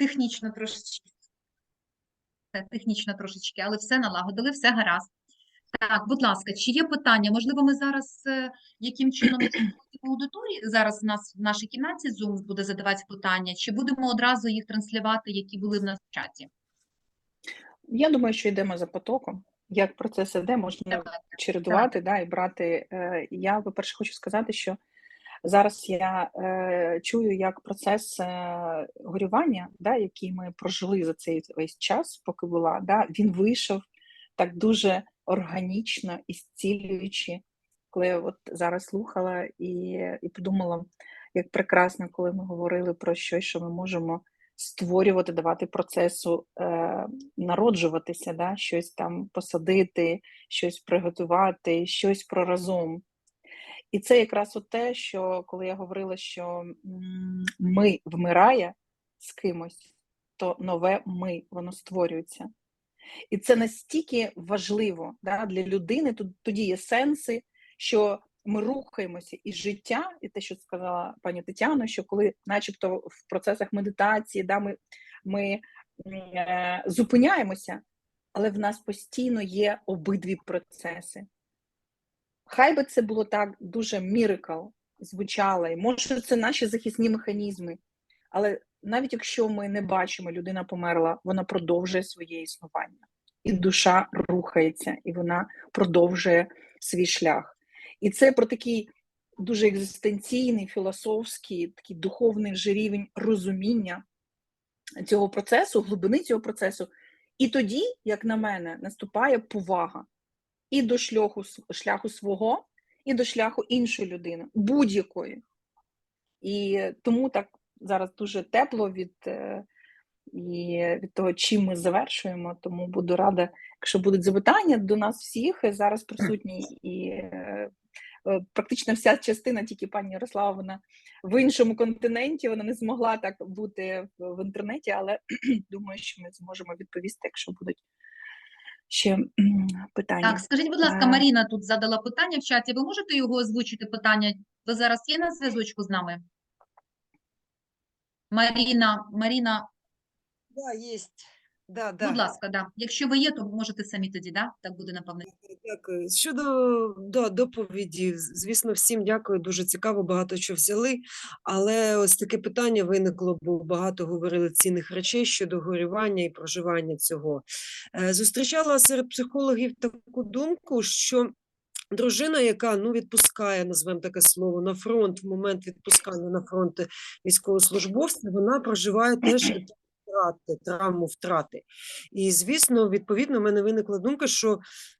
технічно трошечки. Технічно трошечки, але все налагодили, все гаразд. Так, будь ласка, чи є питання? Можливо, ми зараз е, яким чином в аудиторії зараз в нас в нашій кімнаті Zoom буде задавати питання, чи будемо одразу їх транслювати, які були в нас в чаті? Я думаю, що йдемо за потоком. Як процес іде, можна Давайте. чередувати да, і брати. Е, Я, по-перше, хочу сказати, що зараз я е, чую, як процес е, горювання, да, який ми прожили за цей весь час, поки була, да, він вийшов так дуже органічно і зцілюючи, коли я от зараз слухала і, і подумала, як прекрасно, коли ми говорили про щось, що ми можемо створювати, давати процесу е, народжуватися, да, щось там посадити, щось приготувати, щось про разом. І це якраз от те, що коли я говорила, що ми вмирає з кимось, то нове ми, воно створюється. І це настільки важливо да, для людини, тоді є сенси, що ми рухаємося і життя, і те, що сказала пані Тетяна, що коли, начебто, в процесах медитації, да, ми, ми е, зупиняємося, але в нас постійно є обидві процеси. Хай би це було так дуже мірикл звучало, і може це наші захисні механізми. Але навіть якщо ми не бачимо, людина померла, вона продовжує своє існування. І душа рухається, і вона продовжує свій шлях. І це про такий дуже екзистенційний, філософський, такий духовний вже рівень розуміння цього процесу, глибини цього процесу. І тоді, як на мене, наступає повага і до шляху, шляху свого, і до шляху іншої людини, будь-якої. І тому так зараз дуже тепло від, е, і від того, чим ми завершуємо. Тому буду рада, якщо будуть запитання до нас всіх. Зараз присутні і е, е, практично вся частина, тільки пані Ярослава, вона в іншому континенті, вона не змогла так бути в інтернеті, але думаю, що ми зможемо відповісти, якщо будуть ще питання. Так, скажіть, будь ласка, Е. Маріна тут задала питання в чаті. Ви можете його озвучити питання? Ви зараз є на зв'язочку з нами? Маріна, Маріна, Да, есть. Да, да. будь ласка, да. Якщо ви є, то можете самі тоді, да? Так буде, напевно. Дякую. Щодо да, доповіді, звісно, всім дякую. Дуже цікаво, багато що взяли. Але ось таке питання виникло, бо багато говорили цінних речей щодо горювання і проживання цього. Е, Зустрічала серед психологів таку думку, що дружина, яка ну, відпускає, назвемо таке слово, на фронт в момент відпускання на фронт військовослужбовця, вона проживає теж втрати, травму втрати. І, звісно, відповідно, в мене виникла думка, що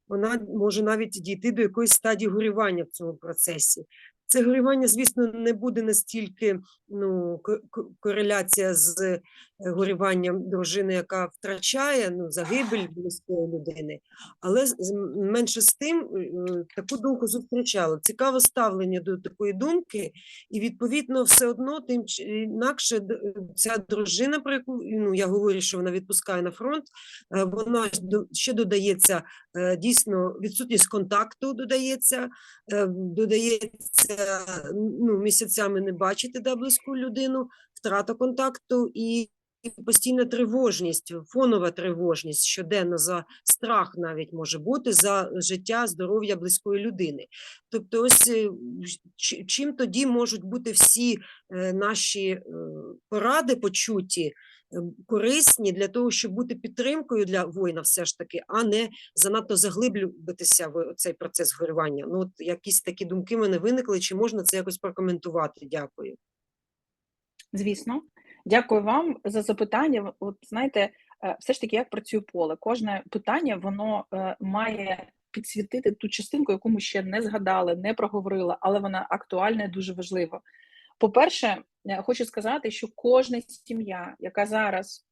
вона може навіть дійти до якоїсь стадії горювання в цьому процесі. Це горювання, звісно, не буде настільки ну, ко- ко- кореляція з е, горюванням дружини, яка втрачає ну, загибель близької людини. Але менше з тим е, таку думку зустрічала. Цікаве ставлення до такої думки, і відповідно все одно тим інакше ця дружина, про яку ну, я говорю, що вона відпускає на фронт, е, вона ще додається дійсно відсутність контакту додається, додається ну, місяцями не бачити да, близьку людину, втрата контакту і постійна тривожність, фонова тривожність щоденно за страх навіть може бути за життя, здоров'я близької людини. Тобто, ось е, чим тоді можуть бути всі е, наші е, поради почуті, корисні для того, щоб бути підтримкою для воїна, все ж таки, а не занадто заглиблюватися в цей процес горювання. Ну, от якісь такі думки мене виникли. Чи можна це якось прокоментувати? Дякую. Звісно, дякую вам за запитання. От знаєте, е, все ж таки, як працює поле. Кожне питання воно е, має підсвітити ту частинку, яку ми ще не згадали, не проговорили, але вона актуальна і дуже важлива. По-перше, хочу сказати, що кожна сім'я, яка зараз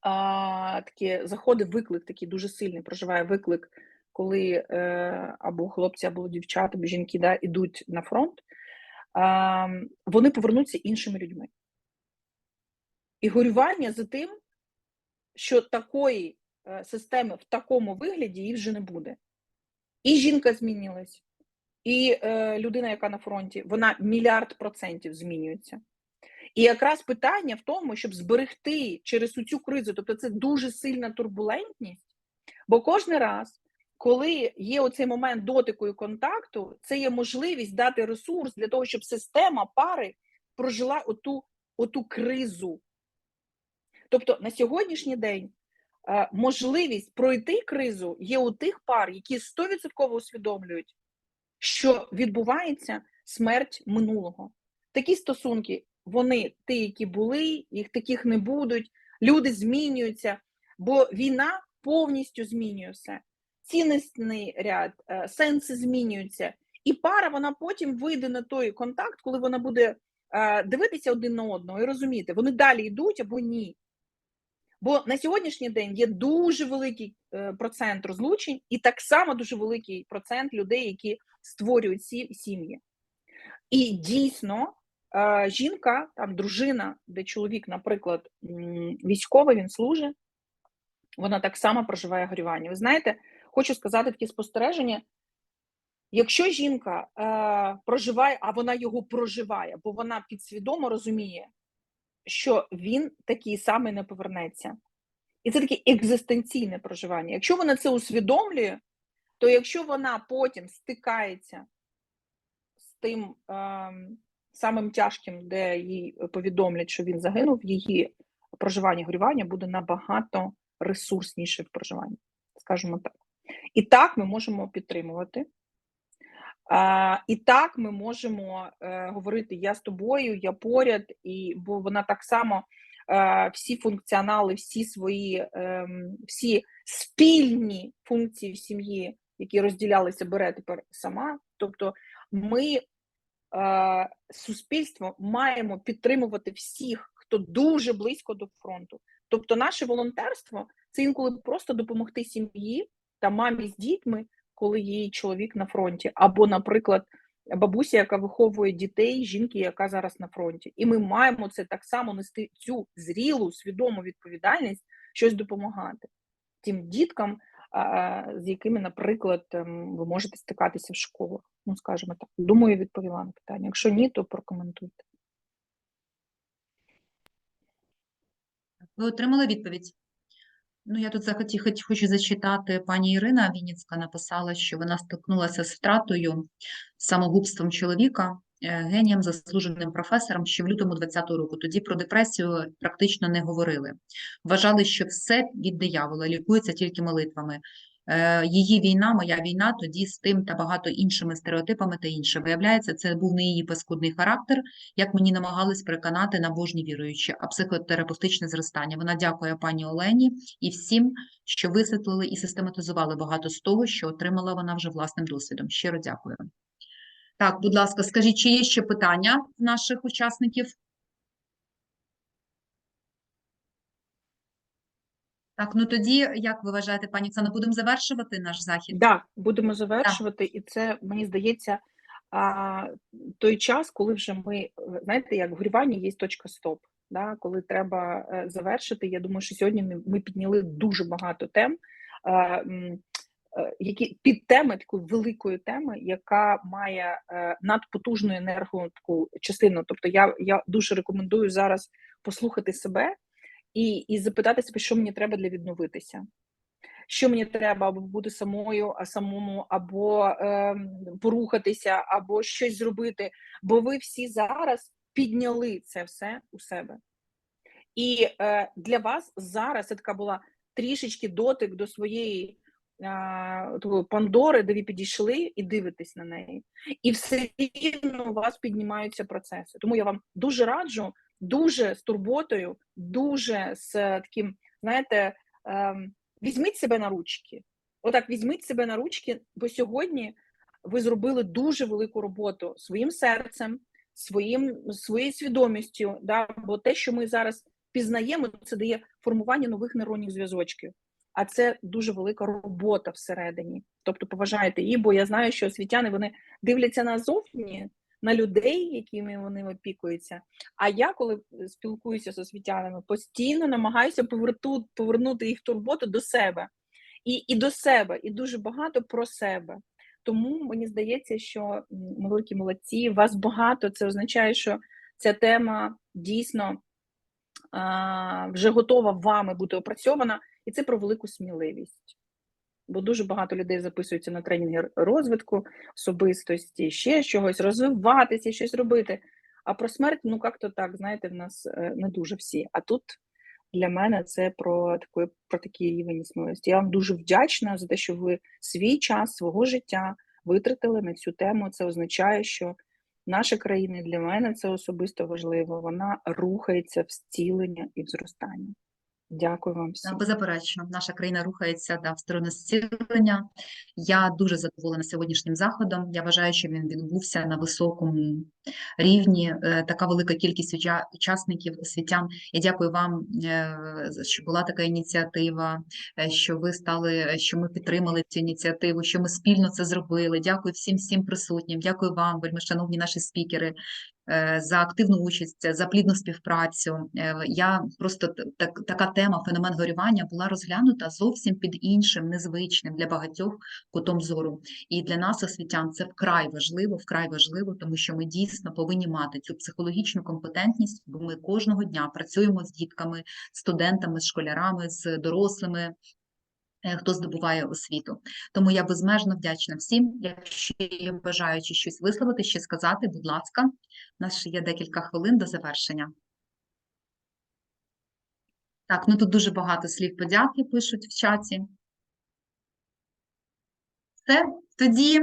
а, такі заходить виклик, такий дуже сильний, проживає виклик, коли е, або хлопці, або дівчата, або жінки да, ідуть на фронт, а, вони повернуться іншими людьми. І горювання за тим, що такої е, системи в такому вигляді її вже не буде. І жінка змінилась, і е, людина, яка на фронті, вона мільярд процентів змінюється. І якраз питання в тому, щоб зберегти через цю кризу, тобто це дуже сильна турбулентність, бо кожен раз, коли є оцей момент дотику і контакту, це є можливість дати ресурс для того, щоб система пари прожила оту, оту кризу. Тобто на сьогоднішній день е, можливість пройти кризу є у тих пар, які 100% усвідомлюють, що відбувається смерть минулого. Такі стосунки, вони ті, які були, їх таких не будуть. Люди змінюються, бо війна повністю змінює все. Цінностний ряд, е, сенси змінюються. І пара вона потім вийде на той контакт, коли вона буде е, дивитися один на одного і розуміти, вони далі йдуть або ні. Бо на сьогоднішній день є дуже великий е, процент розлучень, і так само дуже великий процент людей, які створюють сі- сім'ї. І дійсно, е, жінка, там дружина, де чоловік, наприклад, військовий, він служить, вона так само проживає горювання. Ви знаєте, хочу сказати такі спостереження. Якщо жінка е, проживає, а вона його проживає, бо вона підсвідомо розуміє, що він такий самий не повернеться. І це таке екзистенційне проживання. Якщо вона це усвідомлює, то якщо вона потім стикається з тим ем, самим тяжким, де їй повідомлять, що він загинув, її проживання горювання буде набагато ресурсніше в проживанні, скажімо так. І так ми можемо підтримувати. А, і так ми можемо е, говорити я з тобою, я поряд, і бо вона так само е, всі функціонали, всі свої, ем, всі спільні функції в сім'ї, які розділялися, бере тепер сама. Тобто ми, е, суспільство, маємо підтримувати всіх, хто дуже близько до фронту. Тобто, наше волонтерство це інколи просто допомогти сім'ї та мамі з дітьми, коли її чоловік на фронті, або, наприклад, бабуся, яка виховує дітей, жінки, яка зараз на фронті. І ми маємо це так само нести цю зрілу, свідому відповідальність, щось допомагати тим діткам, з якими, наприклад, ем, ви можете стикатися в школах. Ну, скажімо так. Думаю, відповіла на питання. Якщо ні, то прокоментуйте. Ви отримали відповідь? Ну, я тут захоті, хоч, хочу зачитати. Пані Ірина Вінницька написала, що вона стикнулася з втратою, самогубством чоловіка, генієм, заслуженим професором ще в лютому 20-го року. Тоді про депресію практично не говорили. Вважали, що все від диявола, лікується тільки молитвами. Е, Її війна, моя війна, тоді з тим та багато іншими стереотипами та інше. Виявляється, це був не її паскудний характер, як мені намагались переконати набожні віруючі, а психотерапевтичне зростання. Вона дякує пані Олені і всім, що висвітлили і систематизували багато з того, що отримала вона вже власним досвідом. Щиро дякую. Так, будь ласка, скажіть, чи є ще питання наших учасників? Так, ну тоді, як ви вважаєте, пані Оксано, будемо завершувати наш захід? Так, будемо завершувати, і це мені здається той час, коли вже ми знаєте, як в горюванні є точка стоп. Да, коли треба е, завершити. Я думаю, що сьогодні ми, підняли дуже багато тем, які під теми такої великої теми, яка має е, надпотужну енерго таку частину. Тобто, я, я дуже рекомендую зараз послухати себе і, і запитати себе, що мені треба для відновитися що мені треба або бути самою, а самому, або е, порухатися, або щось зробити. Бо ви всі зараз підняли це все у себе. І е, для вас зараз це така була трішечки дотик до своєї е, Пандори, де ви підійшли і дивитесь на неї. І все рівно у вас піднімаються процеси. Тому я вам дуже раджу, дуже з турботою, дуже з таким, знаєте, ем, візьміть себе на ручки. Отак, візьміть себе на ручки, бо сьогодні ви зробили дуже велику роботу своїм серцем, своїм, своєю свідомістю. Да? Бо те, що ми зараз пізнаємо, це дає формування нових нейронних зв'язочків. А це дуже велика робота всередині. Тобто поважайте її, бо я знаю, що освітяни вони дивляться назовні, на людей, якими вони опікуються. А я, коли спілкуюся з освітянами, постійно намагаюся повернути, повернути їх турботу до себе. І, і до себе, і дуже багато про себе. Тому мені здається, що великі молодці, вас багато. Це означає, що ця тема дійсно а, вже готова вами бути опрацьована, і це про велику сміливість. Бо дуже багато людей записуються на тренінги розвитку особистості, ще чогось, розвиватися, щось робити. А про смерть, ну як-то так, знаєте, в нас е, не дуже всі. А тут для мене це про такий, про такий рівень сміливості. Я вам дуже вдячна за те, що ви свій час свого життя витратили на цю тему. Це означає, що наша країна для мене це особисто важливо. Вона рухається в зцілення і в зростання. Дякую вам всім. Беззаперечно, наша країна рухається да, в сторону зцілення. Я дуже задоволена сьогоднішнім заходом. Я вважаю, що він відбувся на високому рівні. Е, Така велика кількість учасників освітян. Я дякую вам, е, що була така ініціатива, е, що ви стали, що ми підтримали цю ініціативу, що ми спільно це зробили. Дякую всім всім присутнім. Дякую вам, вельми шановні наші спікери за активну участь, за плідну співпрацю. Е, Я просто так, така тема феномен горювання була розглянута зовсім під іншим, незвичним для багатьох кутом зору. І для нас, освітян, це вкрай важливо, вкрай важливо, тому що ми дійсно повинні мати цю психологічну компетентність, бо ми кожного дня працюємо з дітками, студентами, з школярами, з дорослими. Е, Хто здобуває освіту, тому я безмежно вдячна всім. Якщо є бажаючи щось висловити, ще сказати, будь ласка, у нас ще є декілька хвилин до завершення. Так, ну тут дуже багато слів подяки пишуть в чаті. Все, тоді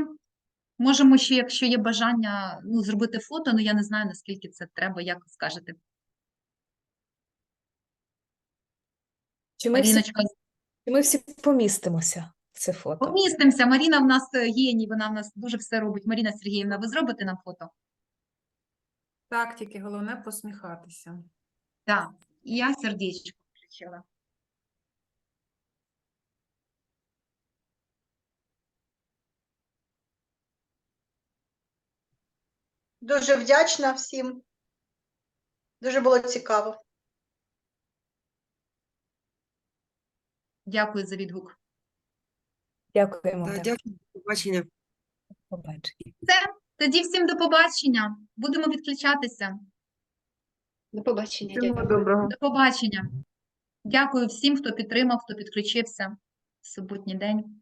можемо ще, якщо є бажання, ну, зробити фото, ну я не знаю, наскільки це треба, як скажете. Чи ми, всі, Чи ми всі помістимося в це фото? помістимося. Маріна в нас е, геній, вона в нас дуже все робить. Маріна Сергіївна, ви зробите нам фото? Так, тільки головне посміхатися. Так, і я сердечко включила. Дуже вдячна всім. Дуже було цікаво. Дякую за відгук. Дякуємо. Та, так. Дякую, до побачення. Побачення. Тоді всім до побачення. Будемо відключатися. До побачення. Всього Дякую. доброго. До побачення. Дякую всім, хто підтримав, хто підключився в суботній день.